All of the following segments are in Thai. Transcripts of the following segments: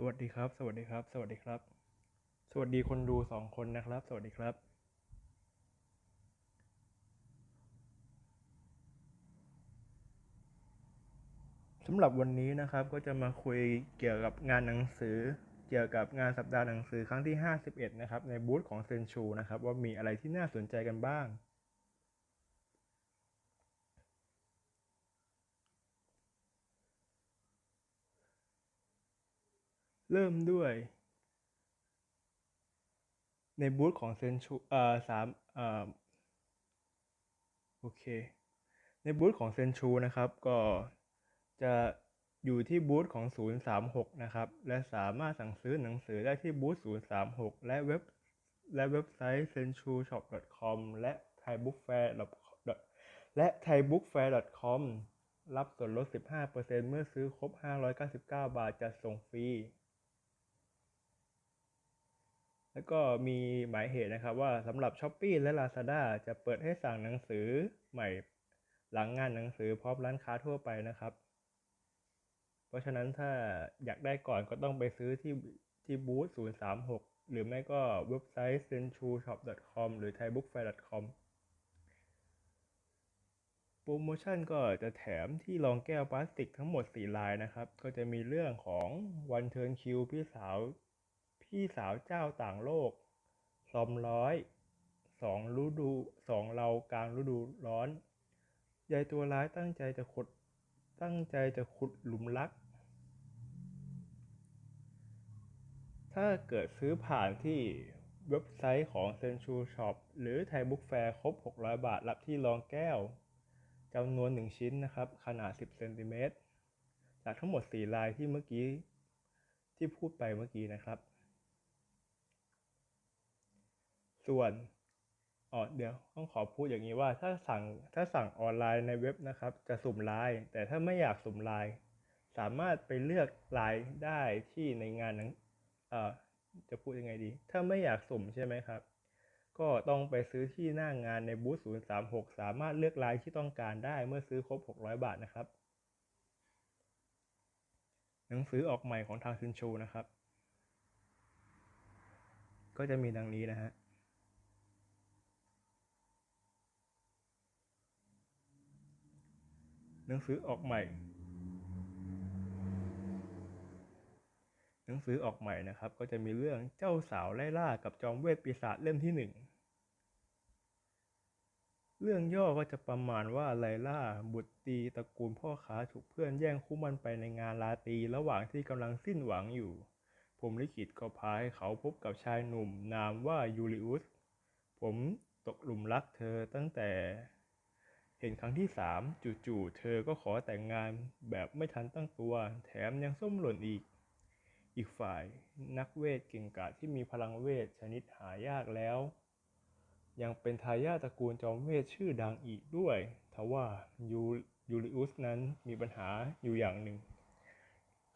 สวัสดีครับ สวัสดีครับ สวัสดีครับ สวัสดีคนดูสองคนนะครับ สวัสดีครับ สำหรับวันนี้นะครับก็จะมาคุยเกี่ยวกับงานหนังสือ เกี่ยวกับงานสัปดาห์หนังสือครั้งที่ 51 นะครับ ในบูธของเซนชูนะครับ ว่ามีอะไรที่น่าสนใจกันบ้าง ริ่มด้วย ในบูธของเซนชูเอ่อสามเอ่อโอเค ในบูธของเซนชูนะครับ ก็จะอยู่ที่บูธของ 036 นะครับ และสามารถสั่งซื้อหนังสือได้ที่บูธ 036 และเว็บและเว็บไซต์ centushop.com และ thaibookfair และ thaibookfair.com รับส่วนลด 15%เมื่อซื้อครบ 599 บาทจะส่งฟรี แล้วก็มีหมายเหตุนะครับว่าสำหรับ s h อ p e e และ Lazada จะเปิดให้สั่งหนังสือใหม่หลังงานหนังสือพร้อมร้านค้าทั่วไปนะครับ เพราะฉะนั้นถ้าอยากได้ก่อนก็ต้องไปซื้อที่ที่บูธ036 หรือไม่ก็เว็บไซต์ centushop.com หรือ thaibookfair.com โปรโมชั่นก็จะแถมที่รองแก้วพลาสติกทั้งหมด 4 ลายนะครับ ก็จะมีเรื่องของวันเทิร์นคิวพี่สาว พี่สาวเจ้าต่างโลกซอมร้อยสองฤดูสองเรากลางฤดูร้อน ยายตัวร้ายตั้งใจจะขุด ตั้งใจจะขุดหลุมรัก ถ้าเกิดซื้อผ่านที่เว็บไซต์ของ Central Shop หรือ Thai Book Fair ครบ 600 บาท รับที่รองแก้วจำนวน 1 ชิ้นนะครับ ขนาด 10เซนติเมตรจากทั้งหมด 4 ลายที่เมื่อกี้ ที่พูดไปเมื่อกี้นะครับ ส่วนอ๋อเดี๋ยวต้องขอพูดอย่างนี้ว่าถ้าสั่งถ้าสั่งออนไลน์ในเว็บนะครับ จะสุ่มลาย แต่ถ้าไม่อยากสุ่มลาย สามารถไปเลือกลายได้ที่ในงานนั้นเอ่อจะพูดยังไงดี ถ้าไม่อยากสุ่มใช่ไหมครับ ก็ต้องไปซื้อที่หน้างานในบูธ036 สามารถเลือกลายที่ต้องการได้เมื่อซื้อครบ 600 บาทนะครับ หนังสือออกใหม่ของทางซินชูนะครับ ก็จะมีดังนี้นะฮะ หนังสือออกใหม่ หนังสือออกใหม่นะครับ ก็จะมีเรื่องเจ้าสาวไล่ล่ากับจอมเวทปีศาจเล่มที่หนึ่งเรื่องย่อก็จะประมาณว่าไลล่า บุตรตีตระกูลพ่อค้าถูกเพื่อนแย่งคู่มันไปในงานลาตรีระหว่างที่กำลังสิ้นหวังอยู่ผมลิขิตก็พาให้เขาพบกับชายหนุ่มนามว่ายูริอุส ผมตกหลุมรักเธอตั้งแต่ เห็นครั้งที่สามจู่ๆเธอก็ขอแต่งงานแบบไม่ทันตั้งตัว แถมยังส้มหล่นอีก อีกฝ่ายนักเวทเก่งกาจที่มีพลังเวทชนิดหายากแล้ว ยังเป็นทายาทตระกูลจอมเวทชื่อดังอีกด้วยทว่ายูยูริอุสนั้นมีปัญหาอยู่อย่างหนึ่ง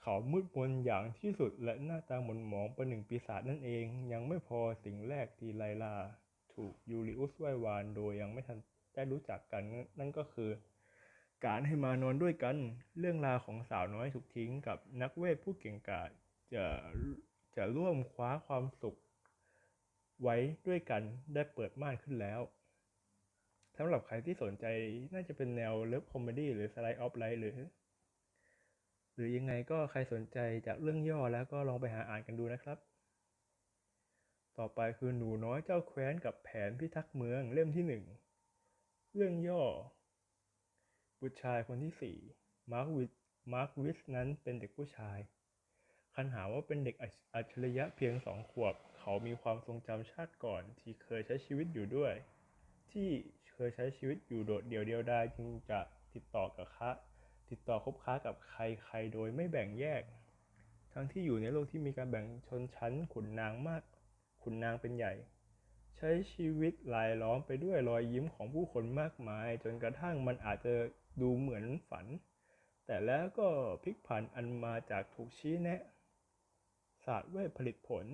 เขามืดมนอย่างที่สุดและหน้าตาหม่นหมองประหนึ่งปีศาจนั่นเอง ยังไม่พอสิ่งแรกที่ไลลา ถูกยูริอุสไหว้วานโดยยังไม่ทัน ได้รู้จักกัน นั่นก็คือ การให้มานอนด้วยกัน เรื่องราวของสาวน้อยถูกทิ้งกับนักเวทผู้เก่งกาจจะจะร่วมคว้าความสุข ไว้ด้วยกันได้เปิดม่านขึ้นแล้วสำหรับใครที่สนใจน่าจะเป็นแนวเลิฟคอมเมดี้หรือสไลด์ออฟไลท์หรือ หรือยังไงก็ใครสนใจจากเรื่องย่อแล้วก็ลองไปหาอ่านกันดูนะครับ ต่อไปคือหนูน้อยเจ้าแคว้นกับแผนพิทักษ์เมืองเล่มที่หนึ่ง เรื่องย่อ บุตรชายคนที่สี่มาร์ควิสมาร์ควิสนั้นเป็นเด็กผู้ชาย คันหาว่าเป็นเด็กอัจฉริยะเพียงสองขวบ เขามีความทรงจำชาติก่อนที่เคยใช้ชีวิตอยู่ด้วย ที่เคยใช้ชีวิตอยู่โดดเดี่ยวเดียวดายจึงจะติดต่อกับค้าติดต่อคบค้ากับใครใครโดยไม่แบ่งแยก ทั้งที่อยู่ในโลกที่มีการแบ่งชนชั้นขุนนางมาก ขุนนางเป็นใหญ่ ช้ชีวิตลายล้อมไปด้วยรอยยิ้มของผู้คนมากมาย จนกระทั่งมันอาจจะดูเหมือนฝัน แต่แล้วก็พลิกผันอันมาจากถูกชี้แนะศาสตร์เวทผลิตผล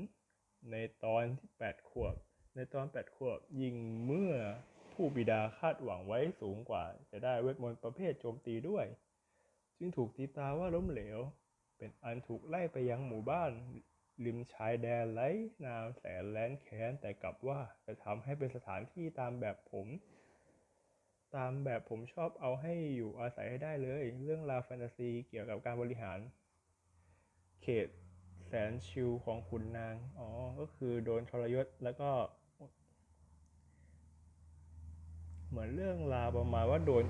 ในตอนที่ 8 ขวบ ในตอน 8 ขวบยิงเมื่อผู้บิดาคาดหวังไว้สูงกว่า จะได้เวทมนต์ประเภทโจมตีด้วย จึงถูกตีตาว่าล้มเหลว เป็นอันถูกไล่ไปยังหมู่บ้าน ริมชายแดนไร้นามแสนแล้นแค้นแต่กลับว่าจะทำให้เป็นสถานที่ตามแบบผม ตามแบบผมชอบเอาให้อยู่อาศัยให้ได้เลย เรื่องราวแฟนตาซีเกี่ยวกับการบริหาร เขตแสนชิวของขุนนาง อ๋อ ก็คือโดนทรยศแล้วก็ เหมือนเรื่องราวประมาณว่าโดน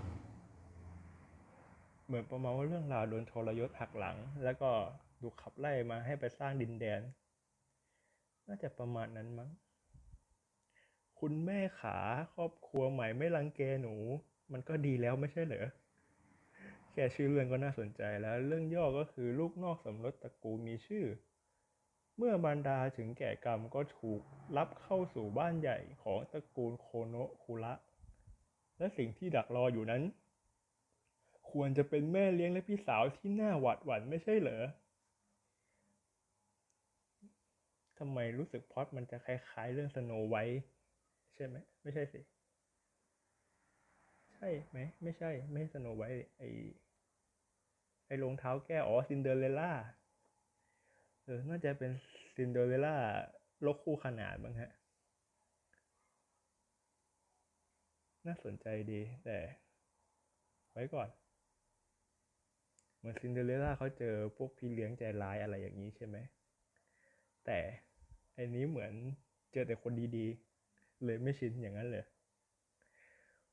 เหมือนประมาณว่าเรื่องราวโดนทรยศหักหลัง แล้วก็ ถูกขับไล่มาให้ไปสร้างดินแดน น่าจะประมาณนั้นมั้ง คุณแม่ขาครอบครัวใหม่ไม่รังแกหนู มันก็ดีแล้วไม่ใช่เหรอ แค่ชื่อเรื่องก็น่าสนใจแล้ว เรื่องย่อก็คือลูกนอกสมรสตระกูลมีชื่อ เมื่อบรรดาถึงแก่กรรมก็ถูกรับเข้าสู่บ้านใหญ่ของตระกูลโคโนะคุระ และสิ่งที่ดักรออยู่นั้นควรจะเป็นแม่เลี้ยงและพี่สาวที่น่าหวาดหวั่นไม่ใช่เหรอ ทำไมรู้สึกพอดมันจะคล้ายๆ เรื่องสโนไวท์ใช่ไหมไม่ใช่สิ ใช่ไหมไม่ใช่ ไม่สโนไวท์ไอไอรองเท้าแก้อ๋อซินเดอเรลล่าเออน่าจะเป็นซินเดอเรลล่าโลกคู่ขนาดบ้างฮะ น่าสนใจดีแต่ ไว้ก่อน เหมือนซินเดอเรลล่าเขาเจอพวกพี่เลี้ยงใจร้ายอะไรอย่างนี้ใช่ไหมแต่ อันนี้เหมือนเจอแต่คนดีๆ เลยไม่ชินอย่างนั้นเลย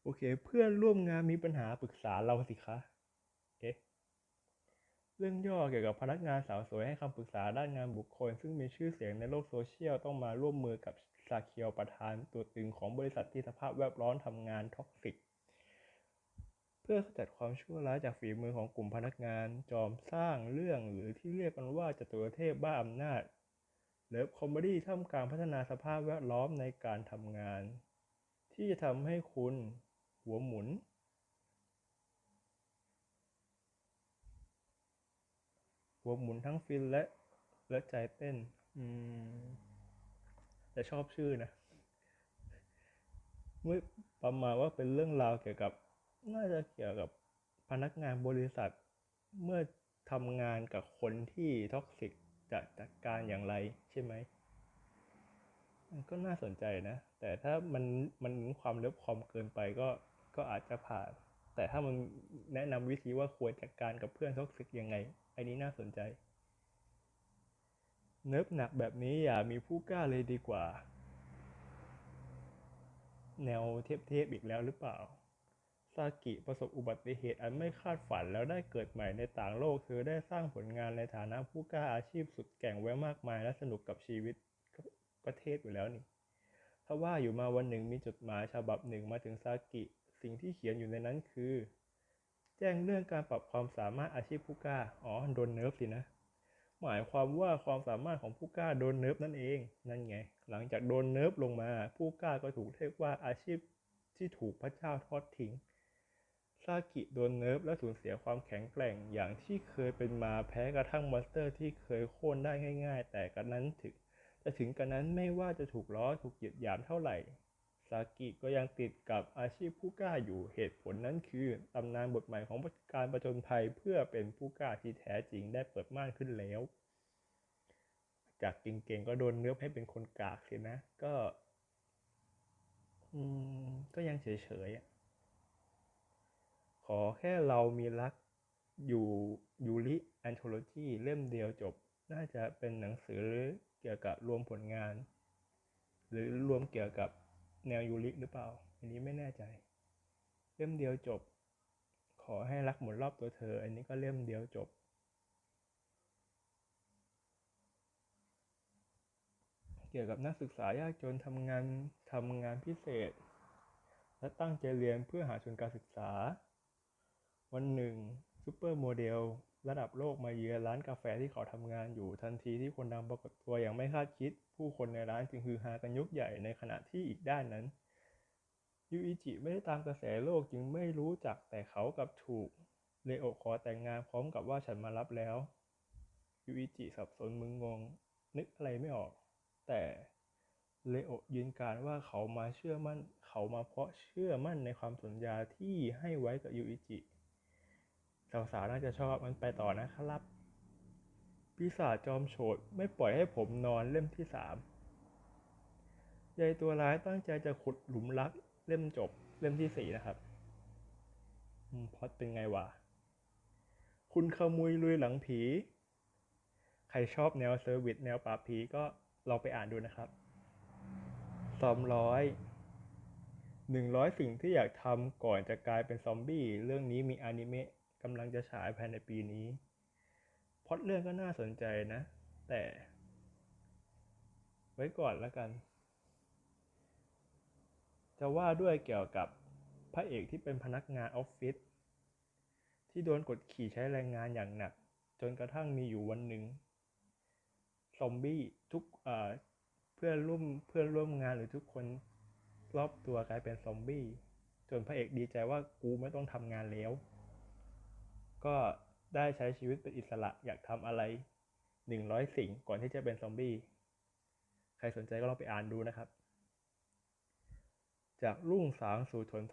โอเค เพื่อนร่วมงานมีปัญหาปรึกษาเราสิคะ เอ๊ะ เรื่องย่อเกี่ยวกับพนักงานสาวสวยให้คำปรึกษาด้านงานบุคคล ซึ่งมีชื่อเสียงในโลกโซเชียลต้องมาร่วมมือกับซาเคียวประธานตัวตึงของบริษัทที่สภาพแวดล้อมทำงานท็อกซิกเพื่อขจัดความชั่วร้ายจากฝีมือของกลุ่มพนักงาน จอมสร้างเรื่องหรือที่เรียกกันว่าจตุรเทพบ้าอำนาจ เลิฟคอมเมดี้ท่ามกลางพัฒนาสภาพแวดล้อมในการทำงาน ที่จะทำให้คุณหัวหมุน หัวหมุนทั้งฟินและและใจเต้น อืมแต่ชอบชื่อนะเมื่อประมาณว่าเป็นเรื่องราวเกี่ยวกับ น่าจะเกี่ยวกับพนักงานบริษัท เมื่อทำงานกับคนที่ท็อกซิก จะจัดการอย่างไรใช่ไหมมันก็น่าสนใจนะ แต่ถ้ามันมันความเลิฟคอมเกินไปก็ก็อาจจะผ่าน แต่ถ้ามันแนะนำวิธีว่าควรจัดการกับเพื่อนท็อกซิกยังไงอันนี้น่าสนใจ เนิบหนักแบบนี้อย่ามีผู้กล้าเลยดีกว่า แนวเทพๆอีกแล้วหรือเปล่า ซากิประสบอุบัติเหตุอันไม่คาดฝันแล้วได้เกิดใหม่ในต่างโลก เธอได้สร้างผลงานในฐานะผู้กล้าอาชีพสุดแกร่งไว้มากมายและสนุกกับชีวิตประเทศอยู่แล้วนี่ถ้าว่าอยู่มาวันหนึ่งมีจดหมายฉบับหนึ่งมาถึงซากิ สิ่งที่เขียนอยู่ในนั้นคือ แจ้งเรื่องการปรับความสามารถอาชีพผู้กล้า อ๋อโดนเนิร์ฟสินะ หมายความว่าความสามารถของผู้กล้าโดนเนิร์ฟนั่นเอง นั่นไง หลังจากโดนเนิร์ฟลงมา ผู้กล้าก็ถูกเรียกว่าอาชีพที่ถูกพระเจ้าทอดทิ้ง ซากิโดนเนิร์ฟและสูญเสียความแข็งแกร่งอย่างที่เคยเป็นมาแพ้กระทั่งมอนสเตอร์ที่เคยโค่นได้ง่าย ๆ แต่กันนั้นถึงแต่ถึงกันนั้นไม่ว่าจะถูกล้อถูกเหยียดหยามเท่าไหร่ซากิก็ยังติดกับอาชีพผู้กล้าอยู่เหตุผลนั้นคือตำนานบทใหม่ของการประจนภัยเพื่อเป็นผู้กล้าที่แท้จริงได้เปิดม่านขึ้นแล้ว จากเก่งๆก็โดนเนื้อให้เป็นคนกากสินะ ก็ อืมก็ยังเฉยๆอะ ขอแค่เรามีรักอยู่ยูริแอนโทโลจีเล่มเดียวจบ น่าจะเป็นหนังสือเกี่ยวกับรวมผลงาน หรือรวมเกี่ยวกับแนวยูริหรือเปล่า อันนี้ไม่แน่ใจ เล่มเดียวจบ ขอให้รักหมุนรอบตัวเธอ อันนี้ก็เล่มเดียวจบ เกี่ยวกับนักศึกษายากจนทำงานทำงานพิเศษ และตั้งใจเรียนเพื่อหาทุนการศึกษา วันหนึ่งซูเปอร์โมเดลระดับโลกมาเยือนร้านกาแฟที่เขาทำงานอยู่ทันทีที่คนดังปรากฏตัวอย่างไม่คาดคิด ผู้คนในร้านจึงฮือฮากันยกใหญ่ในขณะที่อีกด้านนั้นยูอิจิไม่ได้ตามกระแสโลกจึงไม่รู้จักแต่เขากับถูกเลโอขอแต่งงานพร้อมกับว่าฉันมารับแล้วยูอิจิสับสนมึนงง นึกอะไรไม่ออก แต่เลโอยืนการว่าเขามาเชื่อมั่น เขามาเพราะเชื่อมั่นในความสัญญาที่ให้ไว้กับยูอิจิ สาวๆน่าจะชอบมันไปต่อนะครับ ปีศาจจอมโฉดไม่ปล่อยให้ผมนอนเล่มที่สามยายตัวร้ายตั้งใจจะขุดหลุมรักเล่มจบเล่มที่สี่นะครับมพอดเป็นไงวะ คุณขมุยลุยหลังผี ใครชอบแนวเซอร์วิสแนวปราบผีก็ลองไปอ่านดูนะครับซอมร้อยหนึ่งร้อยสิ่งที่อยากทำก่อนจะกลายเป็นซอมบี้ เรื่องนี้มีอนิเมะ กำลังจะฉายภายในปีนี้พอดเรื่องก็น่าสนใจนะ แต่ ไว้ก่อนแล้วกัน จะว่าด้วยเกี่ยวกับพระเอกที่เป็นพนักงานออฟฟิศที่โดนกดขี่ใช้แรงงานอย่างหนัก จนกระทั่งมีอยู่วันหนึ่งซอมบี้ทุกเพื่อนร่วมเพื่อนร่วมงานหรือทุกคนรอบตัวกลายเป็นซอมบี้จนพระเอกดีใจว่ากูไม่ต้องทำงานแล้ว ก็ได้ใช้ชีวิตเป็นอิสระอยากทำอะไรหนึ่งร้อยสิ่งก่อนที่จะเป็นซอมบี้ ใครสนใจก็ลองไปอ่านดูนะครับ จากรุ่งสางสู่สน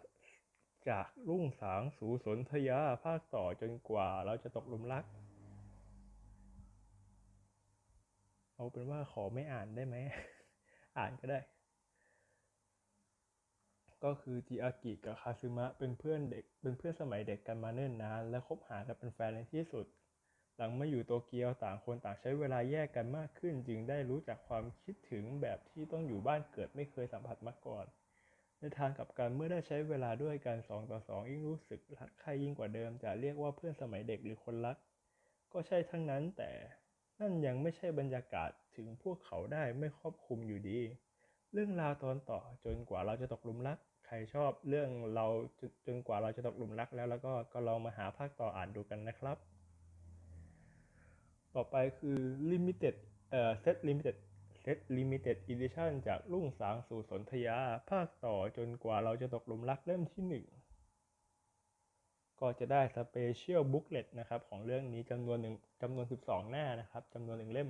จากรุ่งสางสู่สนธยาภาคต่อจนกว่าเราจะตกหลุมรัก เอาเป็นว่าขอไม่อ่านได้ไหม อ่านก็ได้ ก็คือจิอากิกับคาซึมะเป็นเพื่อนเด็กเป็นเพื่อนสมัยเด็กกันมาเนิ่นนาน และคบหากันเป็นแฟนในที่สุด หลังมาอยู่โตเกียวต่างคนต่างใช้เวลาแยกกันมากขึ้น จึงได้รู้จักความคิดถึงแบบที่ต้องอยู่บ้านเกิดไม่เคยสัมผัสมาก่อน ในทางกลับกันเมื่อได้ใช้เวลาด้วยกันสองต่อสองยิ่งรู้สึกรักใครยิ่งกว่าเดิม จะเรียกว่าเพื่อนสมัยเด็กหรือคนรัก ก็ใช่ทั้งนั้นแต่นั่นยังไม่ใช่บรรยากาศถึงพวกเขาได้ไม่ครอบคลุมอยู่ดี เรื่องราวตอนต่อจนกว่าเราจะตกหลุมรัก รชอบเรื่องเราจนจนกว่าเราจะตกหลุมรักแล้ว แล้วก็ก็ลองมาหาภาคต่ออ่านดูกันนะครับ ต่อไปคือ limited เอ่อ set limited set limited edition จากรุ่งสางสู่สนธยา ภาคต่อจนกว่าเราจะตกหลุมรักเล่มที่หนึ่งก็จะได้สเปเชียลบุ๊กเลตนะครับ ของเรื่องนี้จำนวนหนึ่งจำนวน 12 หน้านะครับจำนวนหนึ่งเล่ม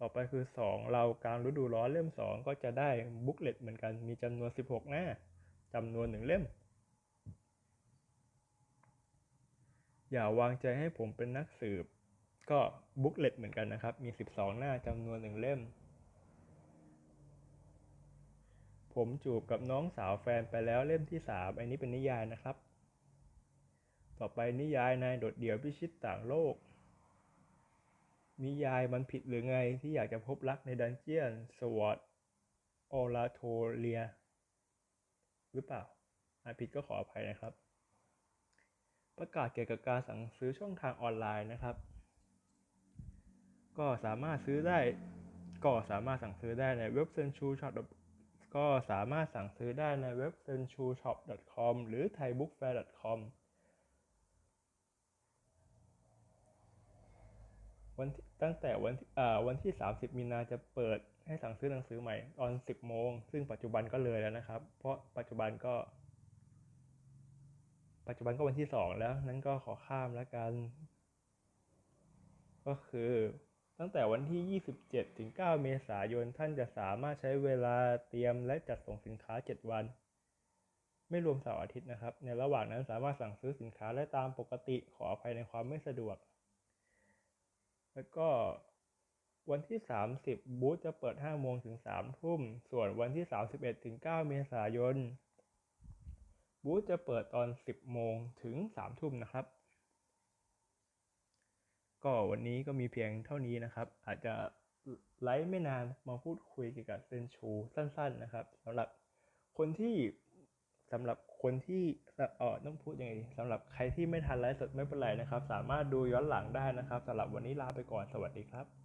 ต่อไปคือ 2 เรากลางฤดูร้อนเล่ม 2 ก็จะได้บุ๊กเลตเหมือนกันมีจำนวน 16 หน้าจำนวนหนึ่งเล่ม อย่าวางใจให้ผมเป็นนักสืบ ก็บุ๊กเลตเหมือนกันนะครับ มี 12 หน้าจำนวนหนึ่งเล่ม ผมจูบกับน้องสาวแฟนไปแล้วเล่มที่ 3 อันนี้เป็นนิยายนะครับ ต่อไปนิยายนายโดดเดี่ยวพิชิตต่างโลก นิยายมันผิดหรือไงที่อยากจะพบรักในดันเจียนสวอตออลาโทเลีย หรือเปล่าอาผิดก็ขออภัยนะครับ ประกาศเกี่ยวกับการสั่งซื้อช่องทางออนไลน์นะครับ ก็สามารถซื้อได้ก็สามารถสั่งซื้อได้ในเว็บเซนชูช็อปก็สามารถสั่งซื้อได้ในเว็บ s e n c h u s h o p c o m หรือ thaibookfair.com วันตั้งแต่วันที่อ่าวันที่ 30 มีนาจะเปิดให้สั่งซื้อหนังสือใหม่ตอน 10 โมง ซึ่งปัจจุบันก็เลยแล้วนะครับ เพราะปัจจุบันก็ ปัจจุบันก็วันที่ 2 แล้ว นั้นก็ขอข้ามแล้วกัน ก็คือตั้งแต่วันที่ 27 ถึง 9 เมษายน ท่านจะสามารถใช้เวลาเตรียมและจัดส่งสินค้า 7 วัน ไม่รวมเสาร์อาทิตย์นะครับ ในระหว่างนั้นสามารถสั่งซื้อสินค้าได้ตามปกติ ขออภัยในความไม่สะดวก แล้วก็วันที่ 30 บูธจะเปิด 5 โมงถึง 3 ทุ่ม ส่วนวันที่ 31 ถึง 9 เมษายน บูธจะเปิดตอน 10 โมงถึง 3 ทุ่มนะครับ ก็วันนี้ก็มีเพียงเท่านี้นะครับ อาจจะไลฟ์ไม่นานมาพูดคุยเกี่ยวกับเซนชูสั้นๆนะครับสำหรับคนที่สำหรับ คนที่เออต้องพูดยังไงสำหรับใครที่ไม่ทันไลฟ์สดไม่เป็นไรนะครับ สามารถดูย้อนหลังได้นะครับสำหรับวันนี้ลาไปก่อนสวัสดีครับ